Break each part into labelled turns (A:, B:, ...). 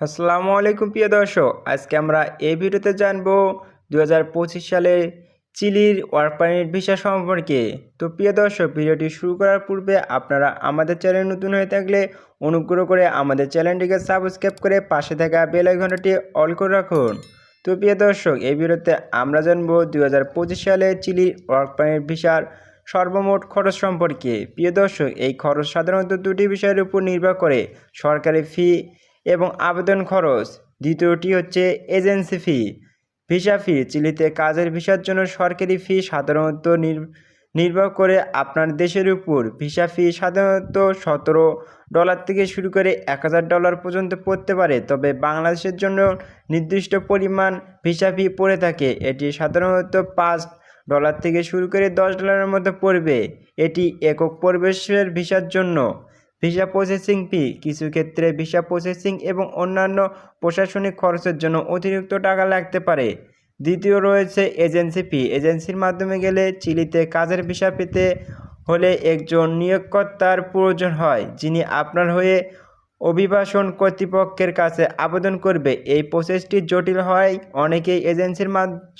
A: আসসালামু আলাইকুম প্রিয় দর্শক, আজকে আমরা এই ভিডিওতে জানব দু সালে চিলির ওয়ার্ক পারমিট ভিসা সম্পর্কে। তো প্রিয় দর্শক, ভিডিওটি শুরু করার পূর্বে আপনারা আমাদের চ্যানেল নতুন হয়ে থাকলে অনুগ্রহ করে আমাদের চ্যানেলটিকে সাবস্ক্রাইব করে পাশে থাকা বেল আইকনটি অল করে রাখুন। তো প্রিয় দর্শক, এই ভিডিওতে আমরা জানব দু সালে চিলির ওয়ার্ক পারমিট ভিসার সর্বমোট খরচ সম্পর্কে। প্রিয় দর্শক, এই খরচ সাধারণত দুটি বিষয়ের উপর নির্ভর করে। সরকারি ফি এবং আবেদন খরচ। দ্বিতীয়টি হচ্ছে এজেন্সি ফি। ভিসা ফি, চিলিতে কাজের ভিসার জন্য সরকারি ফি সাধারণত নির- নির্ভর করে আপনার দেশের উপর। ভিসা ফি সাধারণত সতেরো ডলার থেকে শুরু করে এক হাজার ডলার পর্যন্ত পড়তে পারে, তবে বাংলাদেশের জন্য নির্দিষ্ট পরিমাণ ভিসা ফি পড়ে থাকে। এটি সাধারণত পাঁচ ডলার থেকে শুরু করে দশ ডলারের মধ্যে পড়বে। এটি একক প্রবেশের ভিসার জন্য। ভিসা প্রসেসিং ফি কিছু ক্ষেত্রে ভিসা প্রসেসিং এবং অন্যান্য প্রশাসনিক খরচের জন্য অতিরিক্ত টাকা লাগতে পারে। দ্বিতীয় রয়েছে এজেন্সি ফি এজেন্সির মাধ্যমে গেলে চিলিতে কাজের ভিসা পেতে হলে একজন নিয়োগকর্তার প্রয়োজন হয়, যিনি আপনার হয়ে অভিবাসন কর্তৃপক্ষের কাছে আবেদন করবে। এই প্রসেসটি জটিল হয়, অনেকেই এজেন্সির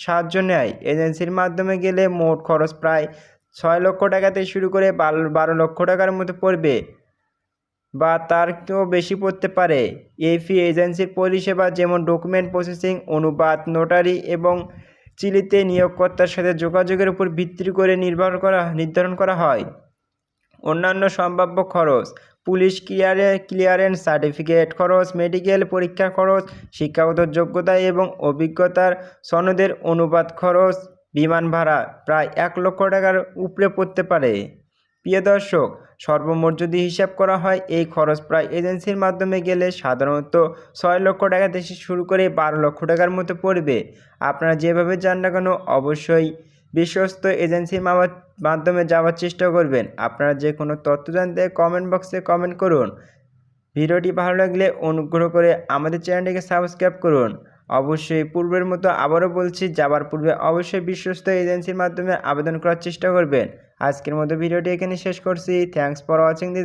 A: সাহায্য নেয়। এজেন্সির মাধ্যমে গেলে মোট খরচ প্রায় ছয় লক্ষ টাকা থেকে শুরু করে বারো লক্ষ টাকার মতো পড়বে। বা তার কেউ বেশি পড়তে পারে। এই ফি এজেন্সির পরিষেবা যেমন ডকুমেন্ট প্রসেসিং অনুবাদ নোটারি এবং চিলিতে নিয়োগকর্তার সাথে যোগাযোগের উপর ভিত্তি করে নির্ভর করা, নির্ধারণ করা হয়। অন্যান্য সম্ভাব্য খরচ, পুলিশ ক্লিয়ারে, ক্লিয়ারেন্স সার্টিফিকেট খরচ, মেডিকেল পরীক্ষা খরচ, শিক্ষাগত যোগ্যতা এবং অভিজ্ঞতার সনদের অনুবাদ খরচ, বিমান ভাড়া প্রায় এক লক্ষ টাকার উপরে পড়তে পারে। প্রিয় দর্শক সর্বমোট যদি হিসাব করা হয়। এই খরচ প্রায় এজেন্সির মাধ্যমে গেলে সাধারণত ছয় লক্ষ টাকা থেকে শুরু করে বারো লক্ষ টাকার মতো পড়বে। আপনারা যেভাবে যান না কেন, অবশ্যই বিশ্বস্ত এজেন্সির মাধ্যমে যাওয়ার চেষ্টা করবেন। আপনারা যে কোনো তথ্য জানতে কমেন্ট বক্সে কমেন্ট করুন। ভিডিওটি ভালো লাগলে অনুগ্রহ করে আমাদের চ্যানেলটিকে সাবস্ক্রাইব করুন। অবশ্যই পূর্বের মতো আবারও বলছি, যাবার পূর্বে অবশ্যই বিশ্বস্ত এজেন্সির মাধ্যমে আবেদন করার চেষ্টা করবেন। আজকের মতো ভিডিওটি এখানে শেষ করছি। Thanks for watching this